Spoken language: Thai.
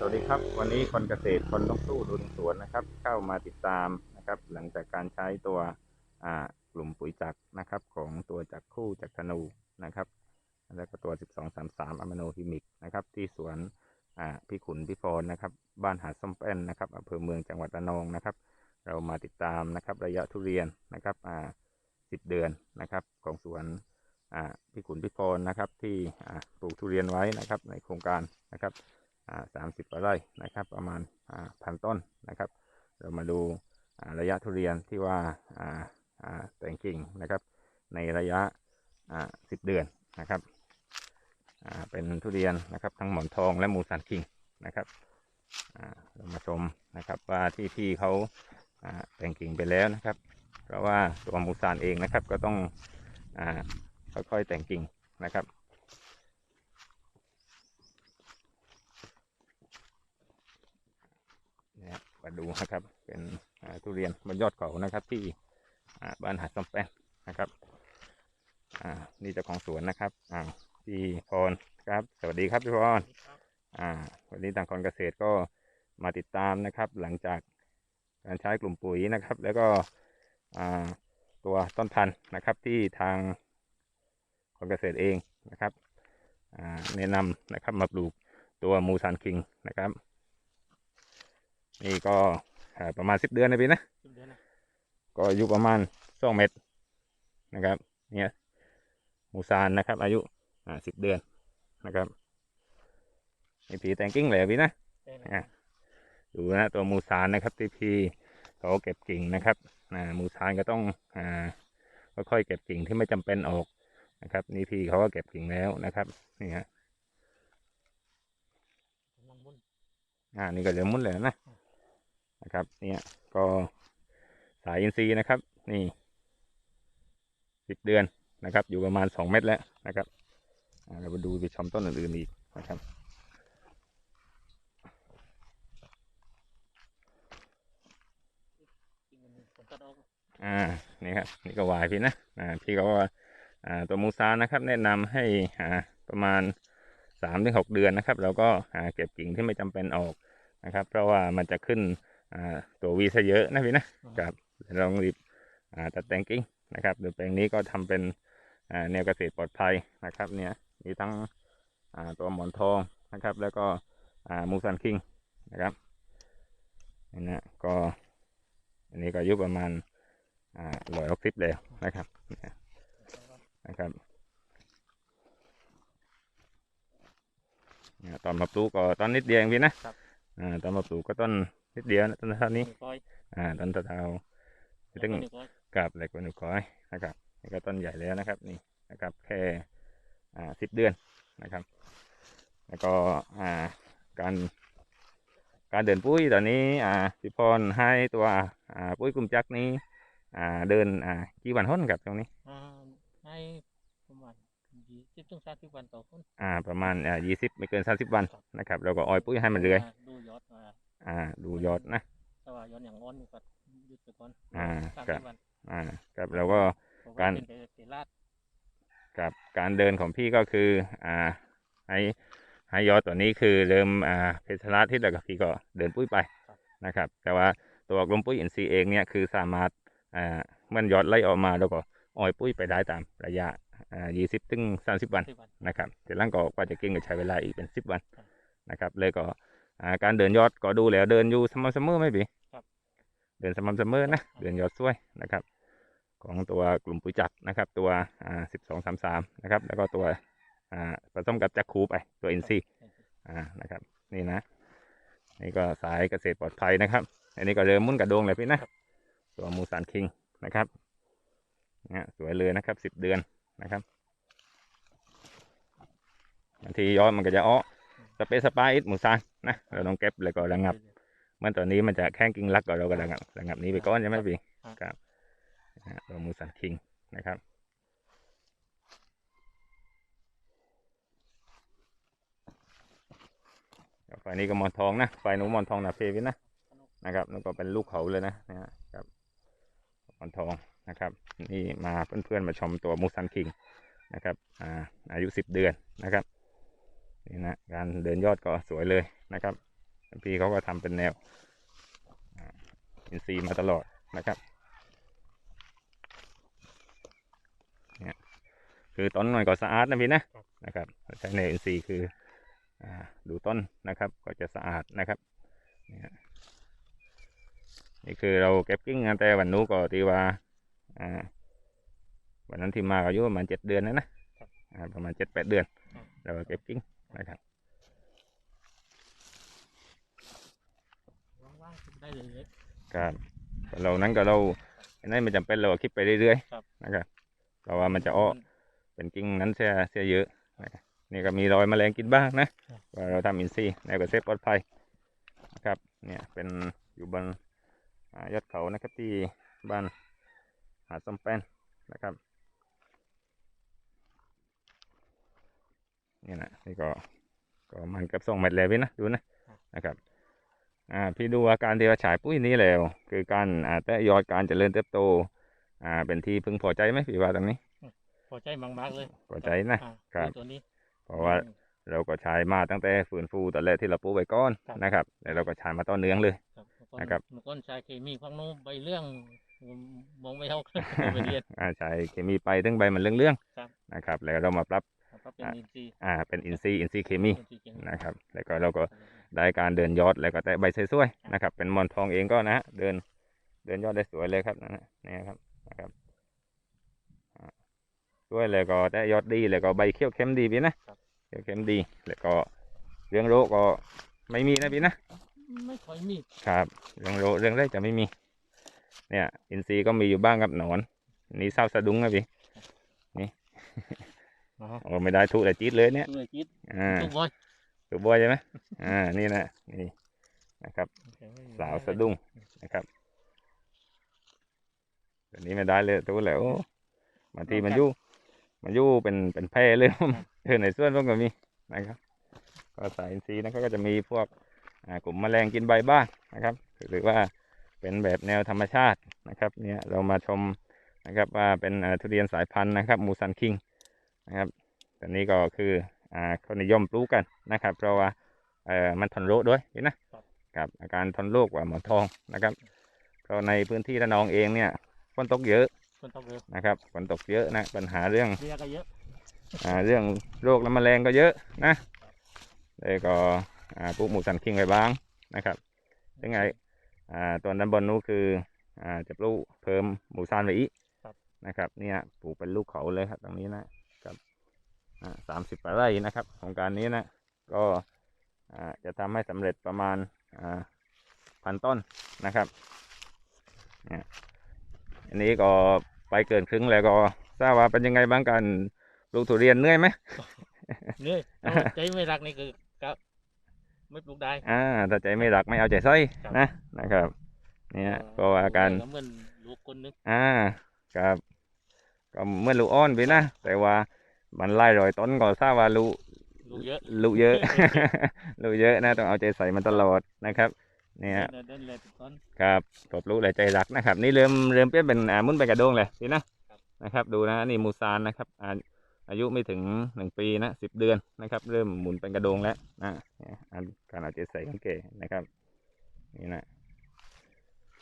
สวัสดีครับ วันนี้คนเกษตรคนต้องสู้ดุนสวนนะครับ เข้ามาติดตามนะครับ หลังจากการใช้ตัวกลุ่มปุ๋ยจักรนะครับ ของตัวจักรคู่จักรธนูนะครับ แล้วก็ตัว 1233อะมิโนฮิมิกนะครับ ที่สวนพี่ขุนพี่ฟอนนะครับ บ้านหาดส้มแป้นนะครับอำเภอเมืองจังหวัดระนองนะครับ เรามาติดตามนะครับ ระยะทุเรียนนะครับ10เดือนนะครับ ของสวนพี่ขุนพี่ฟอนนะครับ ที่ปลูกทุเรียนไว้นะครับ ในโครงการนะครับ สามสิบกว่าไร่นะครับ ประมาณพันต้นนะครับ เรามาดูาระยะทุเรียนที่ว่าาาแต่งกิ่งนะครับ ในระยะสิบเดือนนะครับเป็นทุเรียนนะครับ ทั้งหมอนทองและมูสันคิงนะครับเรามาชมนะครับว่าที่พี่เขาาแต่งกิ่งไปแล้วนะครับ เพราะว่าตัวมูซานเองนะครับก็ต้องอค่อยๆแต่งกิ่งนะครับ เนี่ย มาดูนะครับ เป็นทุเรียนบนยอดเขานะครับ ที่บ้านหาดสมแป้นนะครับนี่เจ้าของสวนนะครับพี่พรครับ สวัสดีครับพี่พรวันนี้ทางคนเกษตรก็มาติดตามนะครับ หลังจากการใช้กลุ่มปุ๋ยนะครับ แล้วก็ตัวต้นพันธุ์นะครับที่ทางคนเกษตรเองนะครับแนะนำนะครับมาปลูกตัวมูซานคิงนะครับ นี่ก็อ่าประมาณสิบเดือนนะพี่นะสิบเดือนนะก็อายุประมาณสองเมตรนะครับ เนี่ยหมูซานนะครับ อายุอ่าสิบเดือนนะครับนี่ผีแต่งกิ้งเลยพี่นะได้นะอะดูนะตัวหมูซานนะครับที่พี่เขาเก็บกิ่งนะครับอ่าหมูซานก็ต้องอ่าค่อยๆเก็บกิ่งที่ไม่จำเป็นออกนะครับ นี่พี่เขาก็เก็บกิ่งแล้วนะครับนี่ฮะกำลังบุญอ่านี่ก็เหลือมุ้นเลยนะ นะครับ เนี่ยก็สายอินทรีย์นะครับ นี่สิบเดือนนะครับ อยู่ประมาณสองเมตรแล้วนะครับเรามาดูไปชมต้นอื่นๆอีกนะครับอ่านี่ครับนี่ก็วายพี่นะอ่าพี่ก็ว่าอ่าตัวมูซานะครับ แนะนำให้อ่าประมาณสามถึงหกเดือนนะครับ เราก็อ่าเก็บกิ่งที่ไม่จำเป็นออกนะครับ เพราะว่ามันจะขึ้น อ่าตัววีซะเยอะนะพี่นะครับลองรีบอ่าตัดแต่งกิ่งนะครับโดยแปลงนี้ก็ทำเป็นอ่าแนวเกษตรปลอดภัยนะครับ เนี่ยมีทั้งอ่าตัวหมอนทองนะครับ แล้วก็อ่ามูซันคิงนะครับนี่นะก็อันนี้ก็อายุประมาณอ่าร้อยหกสิบแล้วนะครับเนี่ยนะครับเนี่ยตอนมาปลูกก็ต้นนิดเดียวเองพี่นะครับอ่าตอนมาปลูกก็ต้น นิดเดียวนะต้นเท่านี้นิ้วก้อยอ่าต้นเท่าๆถึงนิ้วก้อยกับเหล็กวันหนุก้อยนะครับนี่ก็ต้นใหญ่แล้วนะครับนี่นะครับแค่อ่าสิบเดือนนะครับ แล้วก็อ่าการการเดินปุ้ยตอนนี้อ่าสิพรให้ตัวอ่าปุ้ยกลุ่มจักรนี้อ่าเดินอ่ากี่วันห้นกับตรงนี้อ่าให้ประมาณยี่สิบถึงสามสิบวันต่อคนอ่าประมาณอ่ายี่สิบไม่เกินสามสิบวันนะครับแล้วก็ออยปุ้ยให้มันเรื่อยาดูยอดมา อ่า ดูยอดนะ แต่ว่ายอดอย่างอ่อนนี่ก็หยุดไปก่อนอ่าสามครัสิบบวันอ่าครับแล้วก็เพะว่การเป็นไปเตลาดกับการเดินของพี่ก็คือ อ่า ให้ให้ยอดตัวนี้คือเริ่มอ่าเพชรลาที่แล้วก็พี่ก็เดินปุ้ยไปนะครับ แต่ว่าตัวกลมปุ้ยอินทรีย์เองเนี่ยคือสามารถอ่ามันยอดไล่ออกมาแล้วก็ออยปุ้ยไปได้ตามระยะอ่ายี่สิบถึงสามสิบวัน สิบวัน นะครับแต่หล่างก็กว่าจะเก่งก็ใช้เวลาอีกเป็นสิบวันครับนะครับ เลยก็ อ่าการเดินยอดก็ดูแล้วเดินอยู่สม่ำเสมอไหมพี่ครับ เดินสม่ำเสมอนะเดินยอดสวยนะครับ ของตัวกลุ่มปุ๋ยจักรนะครับ ตัวอ่าสิบสองสามสามนะครับ แล้วก็ตัวอ่าผสมกับจักรคูไปตัวอินซีอ่านะครับ นี่นะ นี่ก็สายเกษตรปลอดภัยนะครับ อันนี้ก็เริ่มมุ่นกระโดงเลยพี่นะตัวมูซานคิงนะครับเนี่ยสวยเลยนะครับสิบเดือนนะครับบางทียอดมันก็จะอ้อสเปซสปาอิดหมูซาน นะเราต้องเก็บแล้วก็ระงับเมื่อตอนนี้มันจะแข้งกิ่งรักก็เราก็ระงับระงับนี้ไปก่อนใช่ไหมพี่ครับนะฮะตัวหมูซานคิงนะครับไฟนี้ก็หมอนทองนะไฟหนูหมอนทองนะเพวินนะนะครับแล้วก็เป็นลูกเขาเลยนะนะฮะครับหมอนทองนะครับ นี่มาเพื่อนๆมาชมตัวมูซันคิงนะครับอ่าอายุสิบเดือนนะครับ นี่นะการเดินยอดก็สวยเลยนะครับพี่เขาก็ทำเป็นแนวอ่าอินซีย์มาตลอดนะครับเนี่ยคือต้นมันก็สะอาดนะพี่นะครับนะครับใช้แนวอินซีย์คืออ่าดูต้นนะครับก็จะสะอาดนะครับเนี่ยนี่คือเราเก็บกิ้งกันแต่วันนู้นก็ตีว่าอ่าวันนั้นที่มาก็อายุประมาณเจ็ดเดือนนะนะอ่าประมาณเจ็ดแปดเดือนเราก็เก็บกิ้ง นะครับว่างๆคิดได้เลยครับเรานั้นก็เราอันนั้นไม่จำเป็นเราก็คิดไปเรื่อยครับๆนะครับเพราะว่ามันจะอ้อเป็นกิ้งนั้นเสียเสียเยอะนะครับนี่ก็มีรอยแมลงกินบ้างนะครับว่าเราทำอินทรีย์ในกเกษตรปลอดภัยนะครับเนี่ยเป็นอยู่บนอ่ายอดเขานะครับที่บ้านหาดส้มแป้นนะครับ นี่นะนี่ก็ก็มันเกับสองเม็ดเลยพี่นะดูนะนะครับอ่าพี่ดูอาการที่ว่าฉายปุ้ยนี้แล้ว คือการอ่าแต่ยอดการเจริญเติบโตอ่าเป็นที่พึงพอใจไหมพี่ว่าตรงนี้ พอใจมากๆเลยพอใจนะอ่าครับตัวนี้เพราะว่าเราก็ใช้มาตั้งแต่ฝืนฟูตอนแรกที่เราปลูกไว้ก้อนครับนะครับแล้วเราก็ใช้มาต่อเนื่องเลยครับนะครับเมื่อก่อนใช้เคมีฟังโน้นใบเรื่องมองไม่เท่าไปเรียนอ่าใช้เคมีไปถึงใบมันเรื่องครับๆนะครับ แล้วเรามาปรับ ครับเป็นอินทรีย์อ่าเป็นอินทรีย์อินทรีย์เคมีอินทรีย์เคมีนะครับ แล้วก็เราก็ได้การเดินยอดแล้วก็แตะใบสวยๆนะครับ เป็นหมอนทองเองก็นะฮะเดินเดินยอดได้สวยเลยครับนะฮะนี่ครับนะครับอ่าสวยแล้วก็แตะยอดดีแล้วก็ใบเขียวเข้มดีพี่นะครับเขียวเข้มดีแล้วก็เรื่องโรคก็ไม่มีนะพี่นะไม่ค่อยมีครับเรื่องโรคเรื่องแรกจะไม่มี เนี่ย อินทรีย์ก็มีอยู่บ้างครับหนอน นี่เศร้าสะดุ้งนะพี่อ๋อ โอ้ไม่ได้ทุกแต่จี๊ดเลยเนี่ยตัวจิตอ่าตัวบอยถูกบอยใช่ไหมอ่านี่นะนี่นะครับ สาวสะดุ้งนะครับเดี๋ยวนี้ไม่ได้เลยตัวแล้วบางทีมันอยู่มันอยู่เป็นเป็นแพร่เลยเออในส่วนพวกก็มีนะครับ ก็สายอินทรีย์นะครับก็จะมีพวกอ่ากลุ่มแมลงกินใบบ้างนะครับ หรือว่าเป็นแบบแนวธรรมชาตินะครับ เนี่ยเรามาชมนะครับว่าเป็นอ่าทุเรียนสายพันธุ์นะครับมูซันคิง นะครับตอนนี้ก็คืออ่าเขานิยมปลูกกันนะครับ เพราะว่าเอ่อมันทนโรคด้วยเห็นนะกับอาการทนโรคกว่าหมอนทองนะครับเพราะในพื้นที่ระนองเองเนี่ยฝนตกเยอะคนตกเร็วนะครับฝนตกเยอะนะปัญหาเรื่องเรียกก็เยอะอ่าเรื่องโรคและแมลงก็เยอะนะแล้วก็อ่าปลูกหมูสันคิงไว้บ้างนะครับยังไงอ่าตัวด้านบนนู้นคืออ่าจะปลูกเพิ่มหมูซานไว้อีกนะครับเนี่ยปลูกเป็นลูกเขาเลยครับตรงนี้นะครับ สามสิบไร่นะครับโครงการนี้นะ ก็อ่าจะทำให้สำเร็จประมาณอ่าพันต้นนะครับเนี่ยอันนี้ก็ไปเกินครึ่งแล้วก็ทราบว่าเป็นยังไงบ้างกันปลูกทุเรียนเหนื่อยไหมเหนื่อยเอาใจไม่รักนี่คือก็ไม่ปลูกได้อ่าถ้าใจไม่รักไม่เอาใจใส่ครับนะนะครับ เนี่ยก็อาการเหมือนลูกคนนึงอ่าครับก็เหมื่อนลูกอ้อนไปนะแต่ว่า มันไล่รอยต้นก็ทราบว่าลูกลูกเยอะลูกเยอะลูกเยอะนะต้องเอาใจใส่มันตลอดนะครับ เนี่ย เดินเดินเลยต้นครับตบลูกเลยใจรักนะครับ นี่เริ่มเริ่มเปลี่ยนเป็นอ่ามุนเป็นกระโดงเลยพี่นะครับนะครับ ดูนะนี่มูซานนะครับอาอายุไม่ถึงหนึ่งปีนะสิบเดือนนะครับ เริ่มหมุนเป็นกระโดงแล้วนะเนี่ยอันการเอาใจใส่ของเก๋นะครับนี่นะ